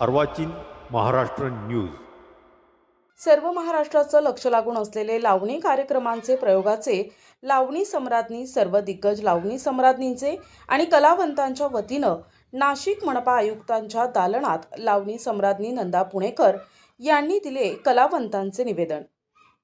अर्वाचीन Maharashtra news. सर्व महाराष्ट्राचं लक्ष लागून असलेले लावणी कार्यक्रमांचे प्रयोगाचे लावणी सम्राज्ञी सर्व दिग्गज लावणी सम्राज्ञींचे आणि कलावंतांच्या वतीनं नाशिक मनपा आयुक्तांच्या दालनात लावणी सम्राज्ञी नंदा पुणेकर यांनी दिले कलावंतांचे निवेदन.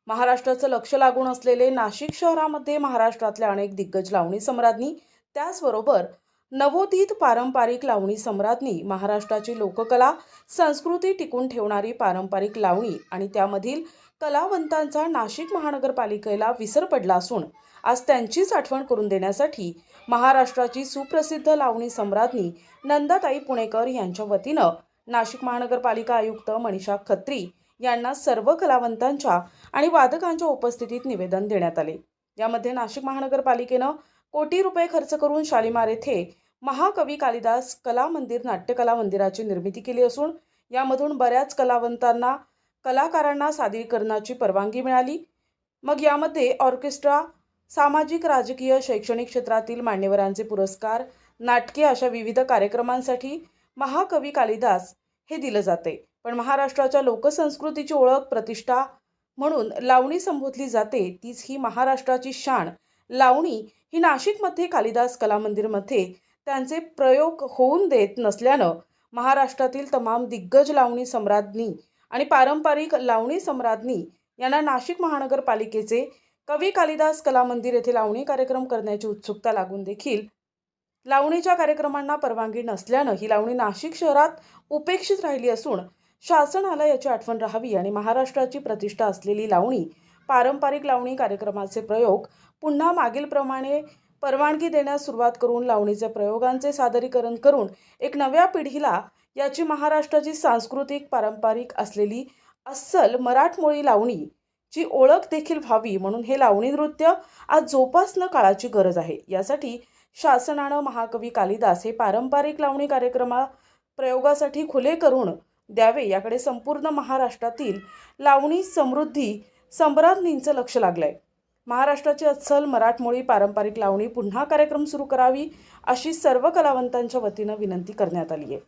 महाराष्ट्राचं लक्ष लागून असलेले नाशिक शहरामध्ये महाराष्ट्रातल्या अनेक दिग्गज लावणी सम्राज्ञी त्याचबरोबर नवोदित पारंपरिक लावणी सम्राज्ञी महाराष्ट्राची लोककला संस्कृती टिकून ठेवणारी पारंपरिक लावणी आणि त्यामधील कलावंतांचा नाशिक महानगरपालिकेला विसर पडला असून आज त्यांचीच आठवण करून देण्यासाठी महाराष्ट्राची सुप्रसिद्ध लावणी सम्राज्ञी नंदाताई पुणेकर यांच्या वतीनं नाशिक महानगरपालिका आयुक्त मनीषा खत्री यांना सर्व कलावंतांच्या आणि वादकांच्या उपस्थितीत निवेदन देण्यात आले. यामध्ये नाशिक महानगरपालिकेनं कोटी रुपये खर्च करून शालिमार येथे महाकवी कालिदास कला मंदिर नाट्यकला मंदिराची निर्मिती केली असून यामधून बऱ्याच कलावंतांना कलाकारांना सादरीकरणाची परवानगी मिळाली. मग यामध्ये ऑर्केस्ट्रा सामाजिक राजकीय शैक्षणिक क्षेत्रातील मान्यवरांचे पुरस्कार नाटके अशा विविध कार्यक्रमांसाठी महाकवी कालिदास हे दिलं जाते. पण महाराष्ट्राच्या लोकसंस्कृतीची ओळख प्रतिष्ठा म्हणून लावणी संबोधली जाते तीच ही महाराष्ट्राची शान लावणी ही नाशिकमध्ये कालिदास कला मंदिरमध्ये त्यांचे प्रयोग होऊन देत नसल्यानं महाराष्ट्रातील तमाम दिग्गज लावणी सम्राज्ञी आणि पारंपरिक लावणी सम्राज्ञी यांना नाशिक महानगरपालिकेचे कवी कालिदास कला मंदिर येथे लावणी कार्यक्रम करण्याची उत्सुकता लागून देखील लावणीच्या कार्यक्रमांना परवानगी नसल्यानं ही लावणी नाशिक शहरात उपेक्षित राहिली असून शासनाला याची आठवण राहावी आणि महाराष्ट्राची प्रतिष्ठा असलेली लावणी पारंपरिक लावणी कार्यक्रमाचे प्रयोग पुन्हा मागीलप्रमाणे परवानगी देण्यास सुरुवात करून लावणीचे प्रयोगांचे सादरीकरण करून एक नव्या पिढीला याची महाराष्ट्राची सांस्कृतिक पारंपरिक असलेली अस्सल मराठमोळी लावणी ची ओळख देखील व्हावी म्हणून हे लावणी नृत्य आज जोपासणं काळाची गरज आहे. यासाठी शासनानं महाकवी कालिदास हे पारंपरिक लावणी कार्यक्रमा प्रयोगासाठी खुले करून द्यावे. याकडे संपूर्ण महाराष्ट्रातील लावणी समृद्धी संभ्रांतींचं लक्ष लागलंय. महाराष्ट्राची अस्सल मराठमोळी पारंपरिक लावणी पुन्हा कार्यक्रम सुरू करावी अशी सर्व कलावंतांच्या वतीनं विनंती करण्यात आली आहे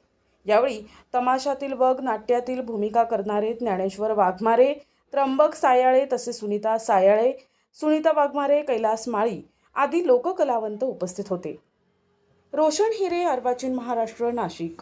यावेळी तमाशातील वग नाट्यातील भूमिका करणारे ज्ञानेश्वर वाघमारे त्र्यंबक सायाळे तसे सुनीता सायाळे सुनीता वाघमारे कैलास माळी आदी लोककलावंत उपस्थित होते. रोशन हिरे अर्वाचीन महाराष्ट्र नाशिक.